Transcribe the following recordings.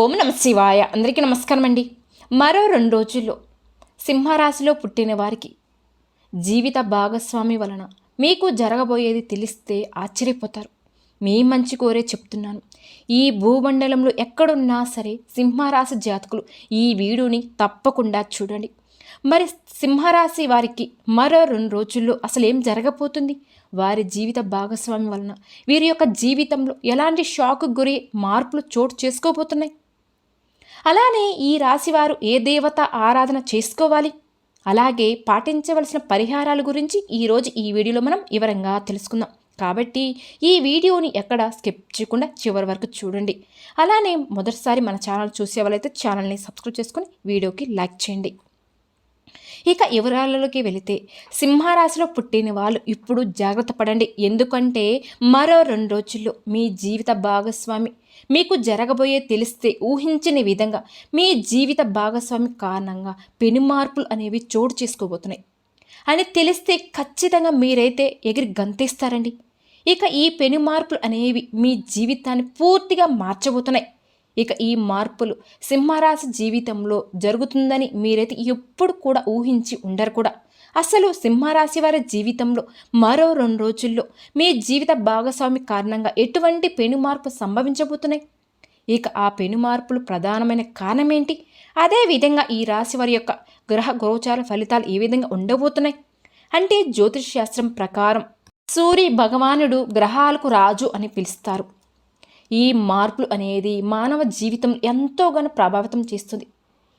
ఓం నమ శివాయ. అందరికీ నమస్కారం అండి మరో రెండు రోజుల్లో సింహరాశిలో పుట్టిన వారికి జీవిత భాగస్వామి వలన మీకు జరగబోయేది తెలిస్తే ఆశ్చర్యపోతారు. మీ మంచి కోరే చెప్తున్నాను. ఈ భూమండలంలో ఎక్కడున్నా సరే సింహరాశి జాతకులు ఈ వీడియోని తప్పకుండా చూడండి. మరి సింహరాశి వారికి మరో రెండు రోజుల్లో అసలు ఏం జరగబోతుంది? వారి జీవిత భాగస్వామి వలన వీరి యొక్క జీవితంలో ఎలాంటి షాక్ గురి మార్పులు చోటు చేసుకోబోతున్నాయి? అలానే ఈ రాశివారు ఏ దేవత ఆరాధన చేసుకోవాలి? అలాగే పాటించవలసిన పరిహారాల గురించి ఈరోజు ఈ వీడియోలో మనం వివరంగా తెలుసుకుందాం. కాబట్టి ఈ వీడియోని ఎక్కడ స్కిప్ చేయకుండా చివరి వరకు చూడండి. అలానే మొదటిసారి మన ఛానల్ చూసే వాళ్ళైతే ఛానల్ని సబ్స్క్రైబ్ చేసుకొని వీడియోకి లైక్ చేయండి. ఇక వివరాలలోకి వెళితే సింహరాశిలో పుట్టిన వాళ్ళు ఇప్పుడు జాగ్రత్త పడండి. ఎందుకంటే మరో రెండు రోజుల్లో మీ జీవిత భాగస్వామి మీకు జరగబోయే తెలిస్తే ఊహించని విధంగా మీ జీవిత భాగస్వామి కారణంగా పెను మార్పులు అనేవి చోటు చేసుకోబోతున్నాయి. అని తెలిస్తే ఖచ్చితంగా మీరైతే ఎగిరి గంతేస్తారండి. ఇక ఈ పెను మార్పులు అనేవి మీ జీవితాన్ని పూర్తిగా మార్చబోతున్నాయి. ఇక ఈ మార్పులు సింహరాశి జీవితంలో జరుగుతుందని మీరైతే ఎప్పుడు కూడా ఊహించి ఉండరు కూడా. అసలు సింహరాశి వారి జీవితంలో మరో రెండు రోజుల్లో మీ జీవిత భాగస్వామి కారణంగా ఎటువంటి పెను మార్పు సంభవించబోతున్నాయి? ఇక ఆ పెను మార్పులు ప్రధానమైన కారణం ఏంటి అదేవిధంగా ఈ రాశి వారి యొక్క గ్రహ గోచార ఫలితాలు ఏ విధంగా ఉండబోతున్నాయి? అంటే జ్యోతిష్ శాస్త్రం ప్రకారం సూర్య భగవానుడు గ్రహాలకు రాజు అని పిలుస్తారు. ఈ మార్పులు అనేది మానవ జీవితం ఎంతోగానో ప్రభావితం చేస్తుంది.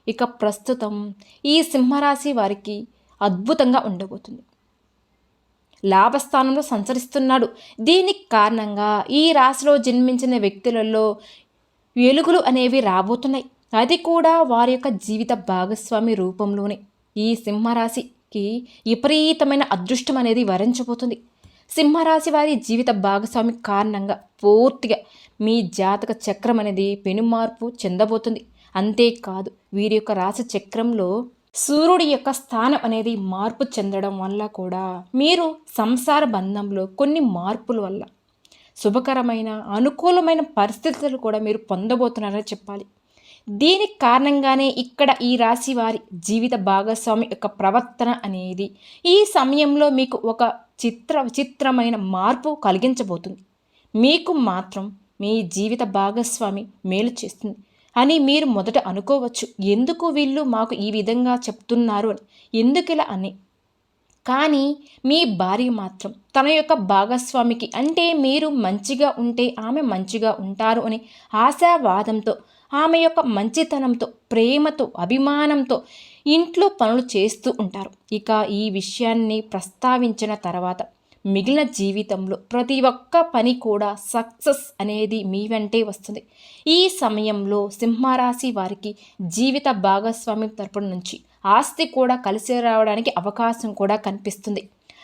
ఇక ప్రస్తుతం ఈ సింహరాశి వారికి అద్భుతంగా ఉండబోతుంది. లాభస్థానంలో సంచరిస్తున్నాడు. దీనికి కారణంగా ఈ రాశిలో జన్మించిన వ్యక్తులలో వెలుగులు అనేవి రాబోతున్నాయి. అది కూడా వారి యొక్క జీవిత భాగస్వామి రూపంలోనే. ఈ సింహరాశికి విపరీతమైన అదృష్టం అనేది వరించబోతుంది. సింహరాశి వారి జీవిత భాగస్వామి కారణంగా పూర్తిగా మీ జాతక చక్రం అనేది పెనుమార్పు చెందబోతుంది. అంతేకాదు వీరి యొక్క రాశి చక్రంలో సూర్యుడి యొక్క స్థానం అనేది మార్పు చెందడం వల్ల కూడా మీరు సంసార బంధంలో కొన్ని మార్పుల వల్ల శుభకరమైన అనుకూలమైన పరిస్థితులు కూడా మీరు పొందబోతున్నారని చెప్పాలి. దీనికి కారణంగానే ఇక్కడ ఈ రాశి వారి జీవిత భాగస్వామి యొక్క ప్రవర్తన అనేది ఈ సమయంలో మీకు ఒక చిత్ర విచిత్రమైన మార్పు కలిగించబోతుంది. మీకు మాత్రం మీ జీవిత భాగస్వామి మేలు చేస్తుంది అని మీరు మొదట అనుకోవచ్చు. ఎందుకు వీళ్ళు మాకు ఈ విధంగా చెప్తున్నారు అని? ఎందుకు ఇలా అని? కానీ మీ భార్య మాత్రం తన యొక్క భాగస్వామికి అంటే మీరు మంచిగా ఉంటే ఆమె మంచిగా ఉంటారు అని ఆశావాదంతో ఆమె యొక్క మంచితనంతో ప్రేమతో అభిమానంతో ఇంట్లో పనులు చేస్తూ ఉంటారు. ఇక ఈ విషయాన్ని ప్రస్తావించిన తర్వాత మిగిలిన జీవితంలో ప్రతి ఒక్క పని కూడా సక్సెస్ అనేది మీ వెంటే వస్తుంది. ఈ సమయంలో సింహరాశి వారికి జీవిత భాగస్వామి తరపున నుంచి ఆస్తి కూడా కలిసి రావడానికి అవకాశం కూడా కనిపిస్తుంది.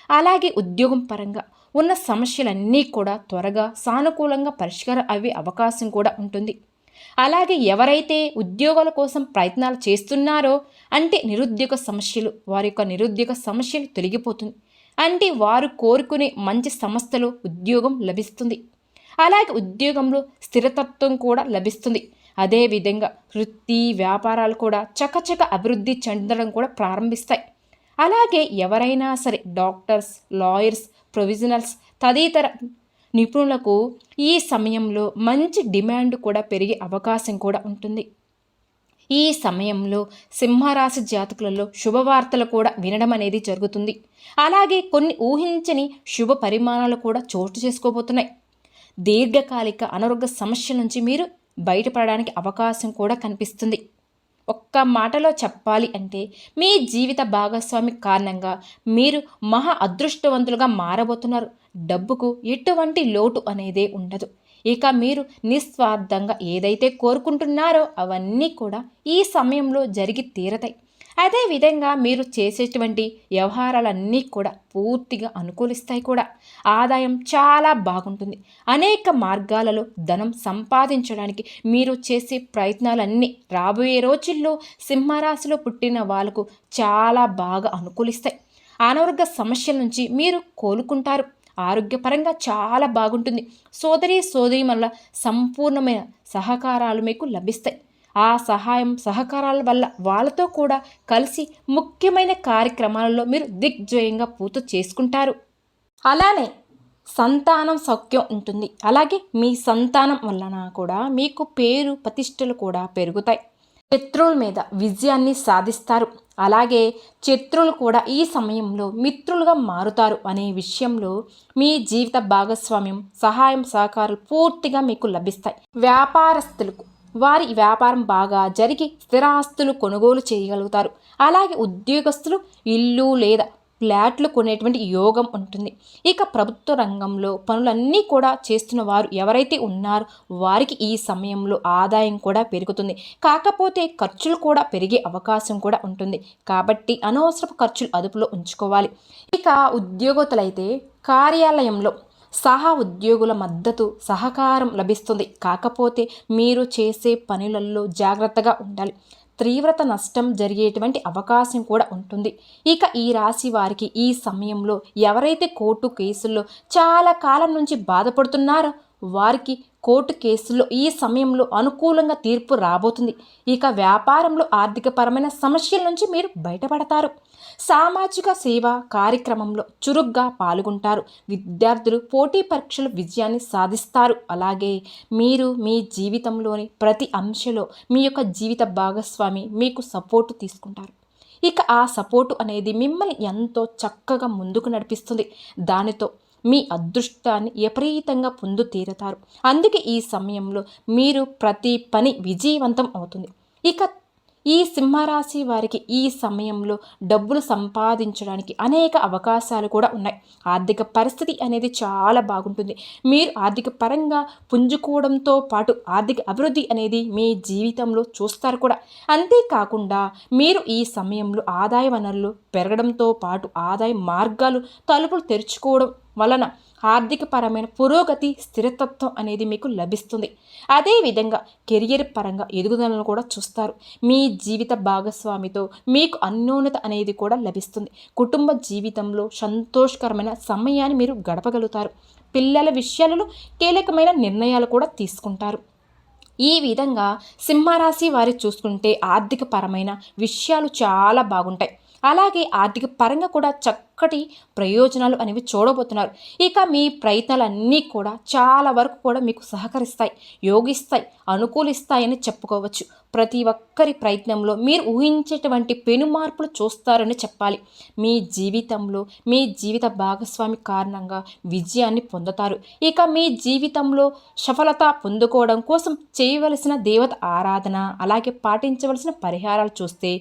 అలాగే ఉద్యోగం పరంగా ఉన్న సమస్యలన్నీ కూడా త్వరగా సానుకూలంగా పరిష్కారం అయ్యే అవకాశం కూడా ఉంటుంది. అలాగే ఎవరైతే ఉద్యోగాల కోసం ప్రయత్నాలు చేస్తున్నారో అంటే నిరుద్యోగ సమస్యలు వారి యొక్క నిరుద్యోగ సమస్యలు తొలగిపోతుంది. అంటే వారు కోరుకునే మంచి సంస్థలో ఉద్యోగం లభిస్తుంది. అలాగే ఉద్యోగంలో స్థిరతత్వం కూడా లభిస్తుంది. అదేవిధంగా వృత్తి వ్యాపారాలు కూడా చకచక అభివృద్ధి చెందడం కూడా ప్రారంభిస్తాయి. అలాగే ఎవరైనా సరే డాక్టర్స్ లాయర్స్ ప్రొవిజనల్స్ తదితర నిపుణులకు ఈ సమయంలో మంచి డిమాండ్ కూడా పెరిగే అవకాశం కూడా ఉంటుంది. ఈ సమయంలో సింహరాశి జాతకులలో శుభవార్తలు కూడా వినడం అనేది జరుగుతుంది. అలాగే కొన్ని ఊహించని శుభ పరిమాణాలు కూడా చోటు చేసుకోబోతున్నాయి. దీర్ఘకాలిక అనారోగ్య సమస్య నుంచి మీరు బయటపడడానికి అవకాశం కూడా కనిపిస్తుంది. ఒక్క మాటలో చెప్పాలి అంటే మీ జీవిత భాగస్వామి కారణంగా మీరు మహా అదృష్టవంతులుగా మారబోతున్నారు. డబ్బుకు ఎటువంటి లోటు అనేదే ఉండదు. ఇక మీరు నిస్వార్థంగా ఏదైతే కోరుకుంటున్నారో అవన్నీ కూడా ఈ సమయంలో జరిగి తీరతాయి. అదేవిధంగా మీరు చేసేటువంటి వ్యవహారాలన్నీ కూడా పూర్తిగా అనుకూలిస్తాయి కూడా. ఆదాయం చాలా బాగుంటుంది. అనేక మార్గాలలో ధనం సంపాదించడానికి మీరు చేసే ప్రయత్నాలన్నీ రాబోయే రోజుల్లో సింహరాశిలో పుట్టిన వాళ్ళకు చాలా బాగా అనుకూలిస్తాయి. అనారోగ్య సమస్యల నుంచి మీరు కోలుకుంటారు. ఆరోగ్యపరంగా చాలా బాగుంటుంది. సోదరి సోదరి సోదరిమల్ల సంపూర్ణమైన సహకారాలు మీకు లభిస్తాయి. ఆ సహాయం సహకారాల వల్ల వాళ్ళతో కూడా కలిసి ముఖ్యమైన కార్యక్రమాలలో మీరు దిగ్జయంగా పూర్తి చేసుకుంటారు. అలానే సంతానం సౌఖ్యం ఉంటుంది. అలాగే మీ సంతానం వలన కూడా మీకు పేరు ప్రతిష్టలు కూడా పెరుగుతాయి. శత్రువుల మీద విజయాన్ని సాధిస్తారు. అలాగే శత్రువులు కూడా ఈ సమయంలో మిత్రులుగా మారుతారు అనే విషయంలో మీ జీవిత భాగస్వామ్యం సహాయం సహకారాలు పూర్తిగా మీకు లభిస్తాయి. వ్యాపారస్తులకు వారి వ్యాపారం బాగా జరిగి స్థిరాస్తులు కొనుగోలు చేయగలుగుతారు. అలాగే ఉద్యోగస్తులు ఇల్లు లేదా ఫ్లాట్లు కొనేటువంటి యోగం ఉంటుంది. ఇక ప్రభుత్వ రంగంలో పనులన్నీ కూడా చేస్తున్న వారు ఎవరైతే ఉన్నారో వారికి ఈ సమయంలో ఆదాయం కూడా పెరుగుతుంది. కాకపోతే ఖర్చులు కూడా పెరిగే అవకాశం కూడా ఉంటుంది. కాబట్టి అనవసరపు ఖర్చులు అదుపులో ఉంచుకోవాలి. ఇక ఉద్యోగతులైతే కార్యాలయంలో సహా ఉద్యోగుల మద్దతు సహకారం లభిస్తుంది. కాకపోతే మీరు చేసే పనులలో జాగ్రత్తగా ఉండాలి. తీవ్రత నష్టం జరిగేటువంటి అవకాశం కూడా ఉంటుంది. ఇక ఈ రాశి వారికి ఈ సమయంలో ఎవరైతే కోర్టు కేసుల్లో చాలా కాలం నుంచి బాధపడుతున్నారో వారికి కోర్టు కేసుల్లో ఈ సమయంలో అనుకూలంగా తీర్పు రాబోతుంది. ఇక వ్యాపారంలో ఆర్థికపరమైన సమస్యల నుంచి మీరు బయటపడతారు. సామాజిక సేవ కార్యక్రమంలో చురుగ్గా పాల్గొంటారు. విద్యార్థులు పోటీ పరీక్షలు విజయాన్ని సాధిస్తారు. అలాగే మీరు మీ జీవితంలోని ప్రతి అంశలో మీ యొక్క జీవిత భాగస్వామి మీకు సపోర్టు తీసుకుంటారు. ఇక ఆ సపోర్టు అనేది మిమ్మల్ని ఎంతో చక్కగా ముందుకు నడిపిస్తుంది. దానితో మీ అదృష్టాన్ని విపరీతంగా పొందు తీరతారు. అందుకే ఈ సమయంలో మీరు ప్రతి పని విజయవంతం అవుతుంది. ఇక ఈ సింహరాశి వారికి ఈ సమయంలో డబ్బులు సంపాదించడానికి అనేక అవకాశాలు కూడా ఉన్నాయి. ఆర్థిక పరిస్థితి అనేది చాలా బాగుంటుంది. మీరు ఆర్థిక పరంగా పుంజుకోవడంతో పాటు ఆర్థిక అభివృద్ధి అనేది మీ జీవితంలో చూస్తారు కూడా. అంతేకాకుండా మీరు ఈ సమయంలో ఆదాయ వనరులు పెరగడంతో పాటు ఆదాయ మార్గాలు తలుపులు తెరుచుకోవడం వలన ఆర్థికపరమైన పురోగతి స్థిరతత్వం అనేది మీకు లభిస్తుంది. అదేవిధంగా కెరియర్ పరంగా ఎదుగుదలను కూడా చూస్తారు. మీ జీవిత భాగస్వామితో మీకు అన్యోన్యత అనేది కూడా లభిస్తుంది. కుటుంబ జీవితంలో సంతోషకరమైన సమయాన్ని మీరు గడపగలుగుతారు. పిల్లల విషయాలలో కీలకమైన నిర్ణయాలు కూడా తీసుకుంటారు. ఈ విధంగా సింహరాశి వారి చూసుకుంటే ఆర్థికపరమైన విషయాలు చాలా బాగుంటాయి. అలాగే ఆర్థిక పరంగా కూడా చక్కటి ప్రయోజనాలు అనేవి చూడబోతున్నారు. ఇక మీ ప్రయత్నాలన్నీ కూడా చాలా వరకు కూడా మీకు సహకరిస్తాయి యోగిస్తాయి అనుకూలిస్తాయని చెప్పుకోవచ్చు. ప్రతి ఒక్కరి ప్రయత్నంలో మీరు ఊహించేటువంటి పెను మార్పులు చూస్తారని చెప్పాలి. మీ జీవితంలో మీ జీవిత భాగస్వామి కారణంగా విజయాన్ని పొందుతారు. ఇక మీ జీవితంలో సఫలత పొందుకోవడం కోసం చేయవలసిన దేవత ఆరాధన అలాగే పాటించవలసిన పరిహారాలు చూస్తే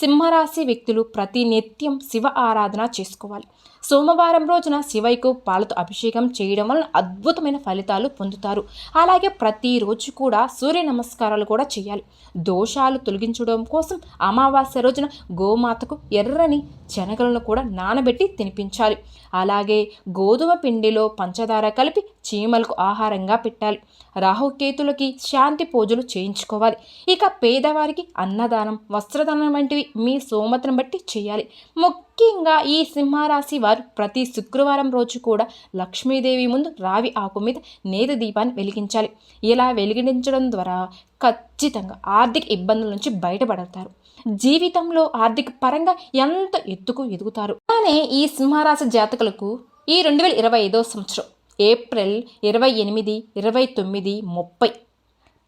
సింహరాశి వ్యక్తులు ప్రతి నిత్యం శివ ఆరాధన చేసుకోవాలి సోమవారం రోజున శివయ్యకు పాలతో అభిషేకం చేయడం వలన అద్భుతమైన ఫలితాలు పొందుతారు. అలాగే ప్రతిరోజు కూడా సూర్య నమస్కారాలు కూడా చేయాలి. దోషాలు తొలగించడం కోసం అమావాస్య రోజున గోమాతకు ఎర్రని శనగలను కూడా నానబెట్టి తినిపించాలి. అలాగే గోధుమ పిండిలో పంచదార కలిపి చీమలకు ఆహారంగా పెట్టాలి. రాహుకేతులకి శాంతి పూజలు చేయించుకోవాలి. ఇక పేదవారికి అన్నదానం వస్త్రదానం వంటివి మీ సోమతను బట్టి చేయాలి. ముఖ్యంగా ఈ సింహరాశి వారు ప్రతి శుక్రవారం రోజు కూడా లక్ష్మీదేవి ముందు రావి ఆకు మీద నేత దీపాన్ని వెలిగించాలి. ఇలా వెలిగించడం ద్వారా ఖచ్చితంగా ఆర్థిక ఇబ్బందుల నుంచి బయటపడతారు. జీవితంలో ఆర్థిక పరంగా ఎంత ఎత్తుకు ఎదుగుతారు? అలానే ఈ సింహరాశి జాతకులకు ఈ రెండు వేల ఇరవై ఐదో సంవత్సరం ఏప్రిల్ ఇరవై ఎనిమిది ఇరవై తొమ్మిది ముప్పై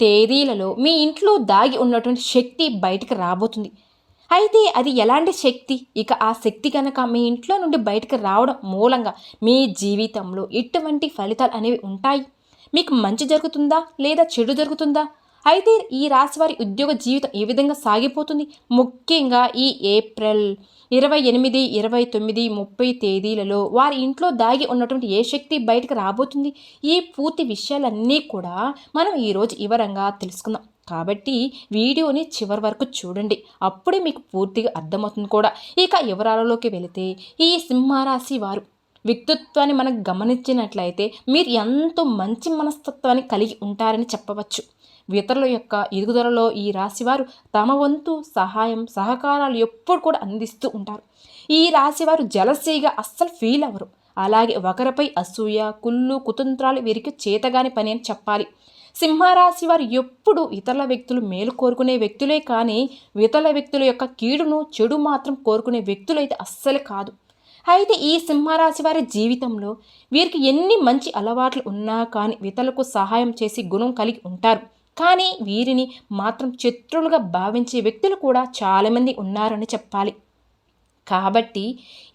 తేదీలలో మీ ఇంట్లో దాగి ఉన్నటువంటి శక్తి బయటకు రాబోతుంది. అయితే అది ఎలాంటి శక్తి? ఇక ఆ శక్తి కనుక మీ ఇంట్లో నుండి బయటకు రావడం మూలంగా మీ జీవితంలో ఎటువంటి ఫలితాలు అనేవి ఉంటాయి? మీకు మంచి జరుగుతుందా? లేదా చెడు జరుగుతుందా? అయితే ఈ రాశి వారి ఉద్యోగ జీవితం ఏ విధంగా సాగిపోతుంది? ముఖ్యంగా ఈ ఏప్రిల్ ఇరవై ఎనిమిది ఇరవై తొమ్మిది ముప్పై తేదీలలో వారి ఇంట్లో దాగి ఉన్నటువంటి ఏ శక్తి బయటకు రాబోతుంది? ఈ పూర్తి విషయాలన్నీ కూడా మనం ఈరోజు వివరంగా తెలుసుకుందాం. కాబట్టి వీడియోని చివరి వరకు చూడండి. అప్పుడే మీకు పూర్తిగా అర్థమవుతుంది కూడా. ఇక వివరాలలోకి వెళితే ఈ సింహరాశి వారు వ్యక్తిత్వాన్ని మనం గమనించినట్లయితే మీరు ఎంతో మంచి మనస్తత్వాన్ని కలిగి ఉంటారని చెప్పవచ్చు. ఇతరుల యొక్క ఎదుగుదలలో ఈ రాశివారు తమ వంతు సహాయం సహకారాలు ఎప్పుడు కూడా అందిస్తూ ఉంటారు. ఈ రాశివారు జలసీగా అస్సలు ఫీల్ అవ్వరు. అలాగే ఒకరిపై అసూయ కుళ్ళు కుతంత్రాలు వీరికి చేతగాని పని అని చెప్పాలి. సింహరాశి వారు ఎప్పుడు ఇతరుల వ్యక్తులు మేలు కోరుకునే వ్యక్తులే కానీ ఇతరుల వ్యక్తుల యొక్క కీడును చెడు మాత్రం కోరుకునే వ్యక్తులు అయితే అస్సలు కాదు. అయితే ఈ సింహరాశి వారి జీవితంలో వీరికి ఎన్ని మంచి అలవాట్లు ఉన్నా కానీ ఇతరులకు సహాయం చేసి గుణం కలిగి ఉంటారు. కానీ వీరిని మాత్రం శత్రులుగా భావించే వ్యక్తులు కూడా చాలామంది ఉన్నారని చెప్పాలి. కాబట్టి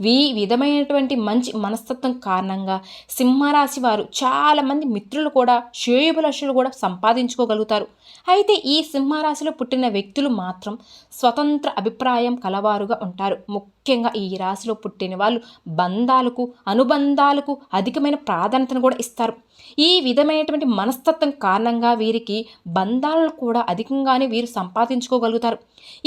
ఈ విధమైనటువంటి మంచి మనస్తత్వం కారణంగా సింహరాశి వారు చాలామంది మిత్రులు కూడా శ్రేయభిలషులు కూడా సంపాదించుకోగలుగుతారు. అయితే ఈ సింహరాశిలో పుట్టిన వ్యక్తులు మాత్రం స్వతంత్ర అభిప్రాయం కలవారుగా ఉంటారు. ముఖ్యంగా ఈ రాశిలో పుట్టిన వాళ్ళు బంధాలకు అనుబంధాలకు అధికమైన ప్రాధాన్యతను కూడా ఇస్తారు. ఈ విధమైనటువంటి మనస్తత్వం కారణంగా వీరికి బంధాలను కూడా అధికంగానే వీరు సంపాదించుకోగలుగుతారు.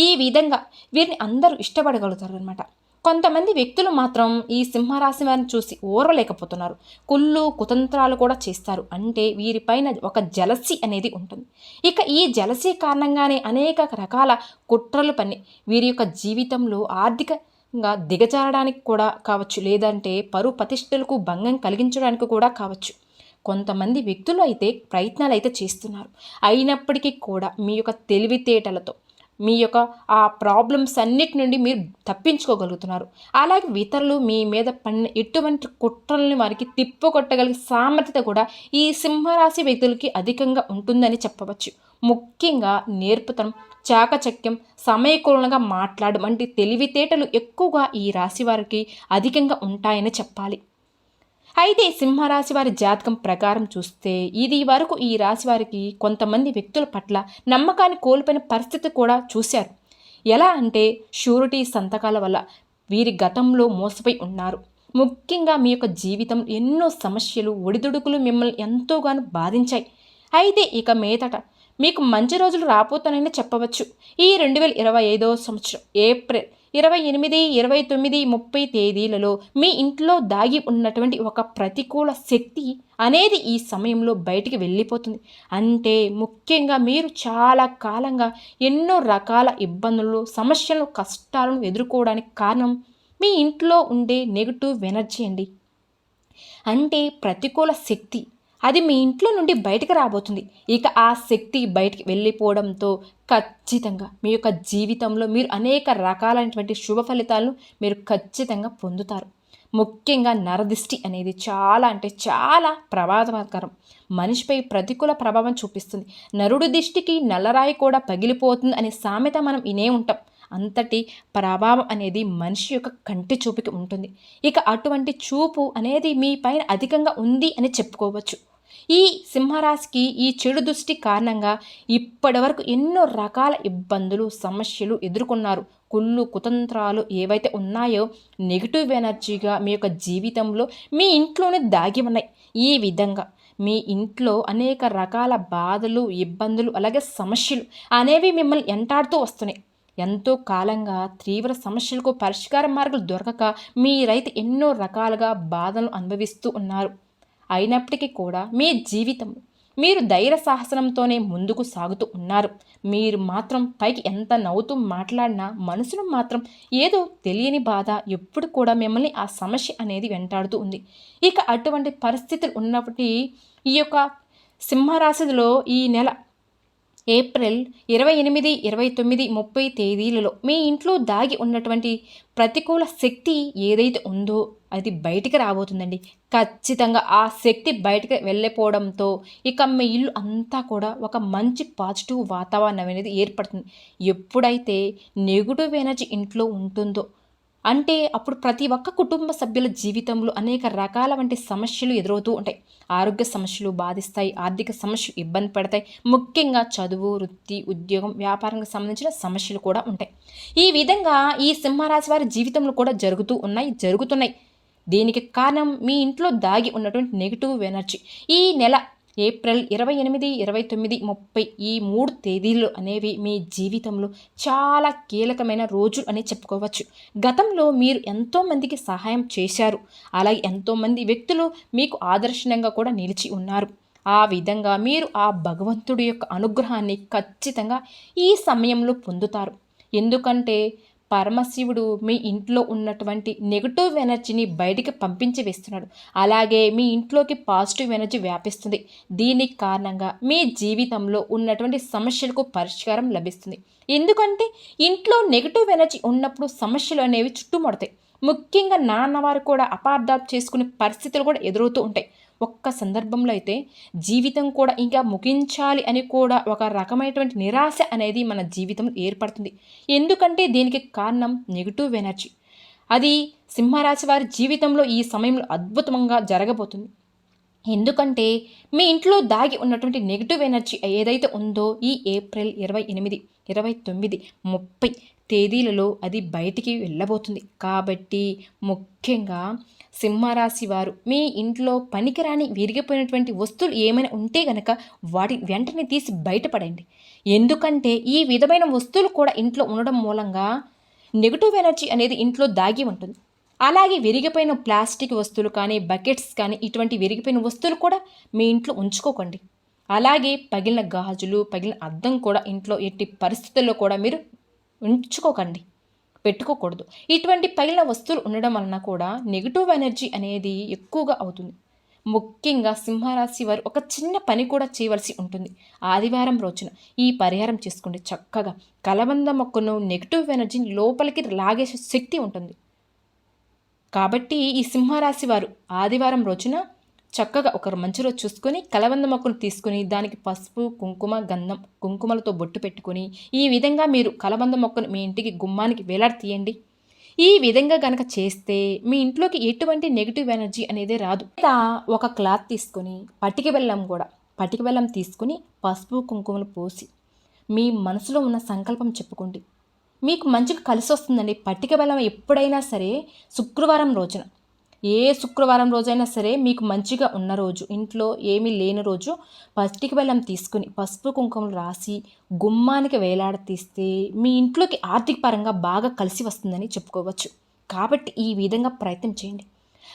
ఈ విధంగా వీరిని అందరూ ఇష్టపడగలుగుతారు అనమాట కొంతమంది వ్యక్తులు మాత్రం ఈ సింహరాశి వారిని చూసి ఓర్వలేకపోతున్నారు. కుళ్ళు కుతంత్రాలు కూడా చేస్తారు. అంటే వీరిపైన ఒక జలసి అనేది ఉంటుంది. ఇక ఈ జలసి కారణంగానే అనేక రకాల కుట్రలు పని వీరి యొక్క జీవితంలో ఆర్థిక ఇంకా దిగజారడానికి కూడా కావచ్చు లేదంటే పరు ప్రతిష్టలకు భంగం కలిగించడానికి కూడా కావచ్చు. కొంతమంది వ్యక్తులు అయితే ప్రయత్నాలు అయితే చేస్తున్నారు. అయినప్పటికీ కూడా మీ యొక్క తెలివితేటలతో మీ యొక్క ఆ ప్రాబ్లమ్స్ అన్నిటి నుండి మీరు తప్పించుకోగలుగుతున్నారు. అలాగే ఇతరులు మీ మీద పడిన ఎటువంటి కుట్రల్ని వారికి తిప్పుకొట్టగలిగే సామర్థ్యత కూడా ఈ సింహరాశి వ్యక్తులకి అధికంగా ఉంటుందని చెప్పవచ్చు. ముఖ్యంగా నేర్పుతనం చాకచక్యం సమయకూలంగా మాట్లాడడం వంటి తెలివితేటలు ఎక్కువగా ఈ రాశి వారికి అధికంగా ఉంటాయని చెప్పాలి. అయితే సింహరాశి వారి జాతకం ప్రకారం చూస్తే ఇది వరకు ఈ రాశి వారికి కొంతమంది వ్యక్తుల పట్ల నమ్మకాన్ని కోల్పోయిన పరిస్థితి కూడా చూశారు. ఎలా అంటే షూరిటీ సంతకాల వల్ల వీరి గతంలో మోసపోయి ఉన్నారు. ముఖ్యంగా మీ యొక్క జీవితం ఎన్నో సమస్యలు ఒడిదుడుకులు మిమ్మల్ని ఎంతోగానో బాధించాయి. అయితే ఇక మీదట మీకు మంచి రోజులు రాపోతానని చెప్పవచ్చు. ఈ రెండు వేల ఇరవై ఐదో సంవత్సరం ఏప్రిల్ ఇరవై ఎనిమిది ఇరవై తొమ్మిది ముప్పై తేదీలలో మీ ఇంట్లో దాగి ఉన్నటువంటి ఒక ప్రతికూల శక్తి అనేది ఈ సమయంలో బయటికి వెళ్ళిపోతుంది. అంటే ముఖ్యంగా మీరు చాలా కాలంగా ఎన్నో రకాల ఇబ్బందులు సమస్యలు కష్టాలను ఎదుర్కోవడానికి కారణం మీ ఇంట్లో ఉండే నెగిటివ్ ఎనర్జీ అండి. అంటే ప్రతికూల శక్తి అది మీ ఇంట్లో నుండి బయటకు రాబోతుంది. ఇక ఆ శక్తి బయటికి వెళ్ళిపోవడంతో ఖచ్చితంగా మీ యొక్క జీవితంలో మీరు అనేక రకాలైనటువంటి శుభ ఫలితాలను మీరు ఖచ్చితంగా పొందుతారు. ముఖ్యంగా నరదిష్టి అనేది చాలా అంటే చాలా ప్రభావకరం మనిషిపై ప్రతికూల ప్రభావం చూపిస్తుంది. నరుడు దిష్టికి నల్లరాయి కూడా పగిలిపోతుంది అనే సామెత మనం ఇనే ఉంటాం. అంతటి ప్రభావం అనేది మనిషి యొక్క కంటి చూపుకి ఉంటుంది. ఇక అటువంటి చూపు అనేది మీ పైన అధికంగా ఉంది అని చెప్పుకోవచ్చు. ఈ సింహరాశికి ఈ చెడు దృష్టి కారణంగా ఇప్పటి వరకు ఎన్నో రకాల ఇబ్బందులు సమస్యలు ఎదుర్కొన్నారు. కుళ్ళు కుతంత్రాలు ఏవైతే ఉన్నాయో నెగిటివ్ ఎనర్జీగా మీ యొక్క జీవితంలో మీ ఇంట్లోనే దాగి ఉన్నాయి. ఈ విధంగా మీ ఇంట్లో అనేక రకాల బాధలు ఇబ్బందులు అలాగే సమస్యలు అనేవి మిమ్మల్ని ఎంటాడుతూ వస్తున్నాయి. ఎంతో కాలంగా తీవ్ర సమస్యలకు పరిష్కార మార్గాలు దొరకక మీరైతే ఎన్నో రకాలుగా బాధలు అనుభవిస్తూ ఉన్నారు. అయినప్పటికీ కూడా మీ జీవితం మీరు ధైర్య సాహసనంతోనే ముందుకు సాగుతూ ఉన్నారు. మీరు మాత్రం పైకి ఎంత నవ్వుతూ మాట్లాడినా మనసును మాత్రం ఏదో తెలియని బాధ ఎప్పుడు కూడా మిమ్మల్ని ఆ సమస్య అనేది వెంటాడుతూ ఉంది. ఇక అటువంటి పరిస్థితులు ఉన్నప్పటికీ ఈ యొక్క సింహరాశిలో ఈ నెల ఏప్రిల్ ఇరవై ఎనిమిది ఇరవై తొమ్మిది ముప్పై తేదీలలో మీ ఇంట్లో దాగి ఉన్నటువంటి ప్రతికూల శక్తి ఏదైతే ఉందో అది బయటికి రాబోతుందండి. ఖచ్చితంగా ఆ శక్తి బయటకు వెళ్ళిపోవడంతో ఇక మీ ఇల్లు అంతా కూడా ఒక మంచి పాజిటివ్ వాతావరణం అనేది ఏర్పడుతుంది. ఎప్పుడైతే నెగిటివ్ ఎనర్జీ ఇంట్లో ఉంటుందో అంటే అప్పుడు ప్రతి ఒక్క కుటుంబ సభ్యుల జీవితంలో అనేక రకాల వంటి సమస్యలు ఎదురవుతూ ఉంటాయి. ఆరోగ్య సమస్యలు బాధిస్తాయి ఆర్థిక సమస్యలు ఇబ్బంది పడతాయి ముఖ్యంగా చదువు వృత్తి ఉద్యోగం వ్యాపారానికి సంబంధించిన సమస్యలు కూడా ఉంటాయి. ఈ విధంగా ఈ సింహరాశి వారి జీవితంలో కూడా జరుగుతూ ఉన్నాయి జరుగుతున్నాయి. దీనికి కారణం మీ ఇంట్లో దాగి ఉన్నటువంటి నెగిటివ్ ఎనర్జీ ఈ నెల ఏప్రిల్ ఇరవై ఎనిమిది ఇరవై తొమ్మిది ముప్పై ఈ మూడు తేదీలు అనేవి మీ జీవితంలో చాలా కీలకమైన రోజు అని చెప్పుకోవచ్చు. గతంలో మీరు ఎంతోమందికి సహాయం చేశారు. అలాగే ఎంతోమంది వ్యక్తులు మీకు ఆదర్శనంగా కూడా నిలిచి ఉన్నారు. ఆ విధంగా మీరు ఆ భగవంతుడి యొక్క అనుగ్రహాన్ని ఖచ్చితంగా ఈ సమయంలో పొందుతారు. ఎందుకంటే పరమశివుడు మీ ఇంట్లో ఉన్నటువంటి నెగటివ్ ఎనర్జీని బయటికి పంపించి వేస్తున్నాడు. అలాగే మీ ఇంట్లోకి పాజిటివ్ ఎనర్జీ వ్యాపిస్తుంది. దీనికి కారణంగా మీ జీవితంలో ఉన్నటువంటి సమస్యలకు పరిష్కారం లభిస్తుంది. ఎందుకంటే ఇంట్లో నెగటివ్ ఎనర్జీ ఉన్నప్పుడు సమస్యలు అనేవి చుట్టుముడతాయి. ముఖ్యంగా నాన్నవారు కూడా అపార్థాలు చేసుకునే పరిస్థితులు కూడా ఎదురవుతూ ఉంటాయి. ఒక్క సందర్భంలో అయితే జీవితం కూడా ఇంకా ముగించాలి అని కూడా ఒక రకమైనటువంటి నిరాశ అనేది మన జీవితంలో ఏర్పడుతుంది. ఎందుకంటే దీనికి కారణం నెగిటివ్ ఎనర్జీ అది సింహరాశి వారి జీవితంలో ఈ సమయంలో అద్భుతంగా జరగబోతుంది. ఎందుకంటే మీ ఇంట్లో దాగి ఉన్నటువంటి నెగిటివ్ ఎనర్జీ ఏదైతే ఉందో ఈ ఏప్రిల్ ఇరవై ఎనిమిది ఇరవై తొమ్మిది ముప్పై తేదీలలో అది బయటికి వెళ్ళబోతుంది. కాబట్టి ముఖ్యంగా సింహరాశి వారు మీ ఇంట్లో పనికిరాని విరిగిపోయినటువంటి వస్తువులు ఏమైనా ఉంటే గనక వాటి వెంటనే తీసి బయటపడండి. ఎందుకంటే ఈ విధమైన వస్తువులు కూడా ఇంట్లో ఉండడం మూలంగా నెగిటివ్ ఎనర్జీ అనేది ఇంట్లో దాగి ఉంటుంది. అలాగే విరిగిపోయిన ప్లాస్టిక్ వస్తువులు కానీ బకెట్స్ కానీ ఇటువంటి విరిగిపోయిన వస్తువులు కూడా మీ ఇంట్లో ఉంచుకోకండి. అలాగే పగిలిన గాజులు పగిలిన అద్దం కూడా ఇంట్లో ఎట్టి పరిస్థితుల్లో కూడా మీరు ఉంచుకోకండి. పెట్టుకోకూడదు. ఇటువంటి పగిలిన వస్తువులు ఉండడం వలన కూడా నెగిటివ్ ఎనర్జీ అనేది ఎక్కువగా అవుతుంది. ముఖ్యంగా సింహరాశి వారు ఒక చిన్న పని కూడా చేయవలసి ఉంటుంది. ఆదివారం రోజున ఈ పరిహారం చేసుకోండి చక్కగా. కలబంద మొక్కను నెగిటివ్ ఎనర్జీని లోపలికి లాగేసే శక్తి ఉంటుంది. కాబట్టి ఈ సింహరాశి వారు ఆదివారం రోజున చక్కగా ఒక మంచి రోజు చూసుకొని కలబంద మొక్కను తీసుకుని దానికి పసుపు కుంకుమ గంధం కుంకుమలతో బొట్టు పెట్టుకొని ఈ విధంగా మీరు కలబంద మొక్కను మీ ఇంటికి గుమ్మానికి వేలాడతీయండి ఈ విధంగా గనక చేస్తే మీ ఇంట్లోకి ఎటువంటి నెగిటివ్ ఎనర్జీ అనేది రాదు. లేదా ఒక క్లాత్ తీసుకొని పటికి బెల్లం కూడా పటికి బెల్లం తీసుకుని పసుపు కుంకుమలు పోసి మీ మనసులో ఉన్న సంకల్పం చెప్పుకోండి. మీకు మంచిగా కలిసి వస్తుందండి. పట్టిక బెల్లం ఎప్పుడైనా సరే శుక్రవారం రోజున ఏ శుక్రవారం రోజైనా సరే మీకు మంచిగా ఉన్న రోజు ఇంట్లో ఏమీ లేని రోజు పట్టిక బెల్లం తీసుకుని పసుపు కుంకుమలు రాసి గుమ్మానికి వేలాడతీస్తే మీ ఇంట్లోకి ఆర్థిక పరంగా బాగా కలిసి వస్తుందని చెప్పుకోవచ్చు. కాబట్టి ఈ విధంగా ప్రయత్నం చేయండి.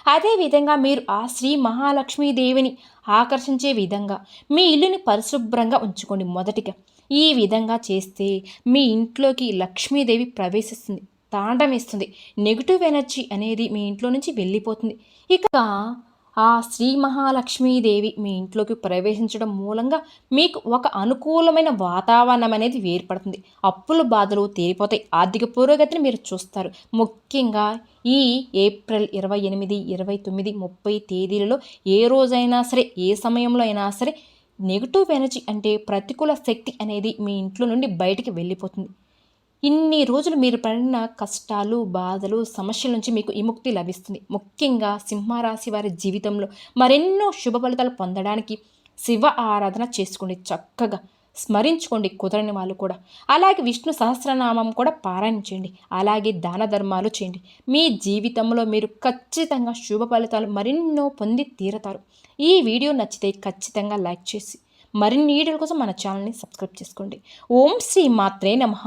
అదేవిధంగా మీరు ఆ శ్రీ మహాలక్ష్మీదేవిని ఆకర్షించే విధంగా మీ ఇల్లుని పరిశుభ్రంగా ఉంచుకోండి మొదటిగా. ఈ విధంగా చేస్తే మీ ఇంట్లోకి లక్ష్మీదేవి ప్రవేశిస్తుంది. తాండమిస్తుంది. నెగిటివ్ ఎనర్జీ అనేది మీ ఇంట్లో నుంచి వెళ్ళిపోతుంది. ఇక ఆ శ్రీ మహాలక్ష్మీదేవి మీ ఇంట్లోకి ప్రవేశించడం మూలంగా మీకు ఒక అనుకూలమైన వాతావరణం అనేది ఏర్పడుతుంది. అప్పుల బాధలు తీరిపోతాయి. ఆర్థిక పురోగతిని మీరు చూస్తారు. ముఖ్యంగా ఈ ఏప్రిల్ ఇరవై ఎనిమిది ఇరవై తొమ్మిది ముప్పై తేదీలలో ఏ రోజైనా సరే ఏ సమయంలో అయినా సరే నెగిటివ్ ఎనర్జీ అంటే ప్రతికూల శక్తి అనేది మీ ఇంట్లో నుండి బయటికి వెళ్ళిపోతుంది. ఇన్ని రోజులు మీరు పడిన కష్టాలు బాధలు సమస్యల నుంచి మీకు విముక్తి లభిస్తుంది. ముఖ్యంగా సింహరాశి వారి జీవితంలో మరెన్నో శుభ ఫలితాలు పొందడానికి శివ ఆరాధన చేసుకోండి. చక్కగా స్మరించుకోండి కుదరని వాళ్ళు కూడా. అలాగే విష్ణు సహస్రనామం కూడా పారాయణ చేయండి అలాగే దాన ధర్మాలు చేయండి. మీ జీవితంలో మీరు ఖచ్చితంగా శుభ ఫలితాలు మరెన్నో పొంది తీరతారు. ఈ వీడియో నచ్చితే ఖచ్చితంగా లైక్ చేసి మరిన్ని వీడియోల కోసం మన ఛానల్ని సబ్స్క్రైబ్ చేసుకోండి. ఓం శ్రీ మాత్రే నమః.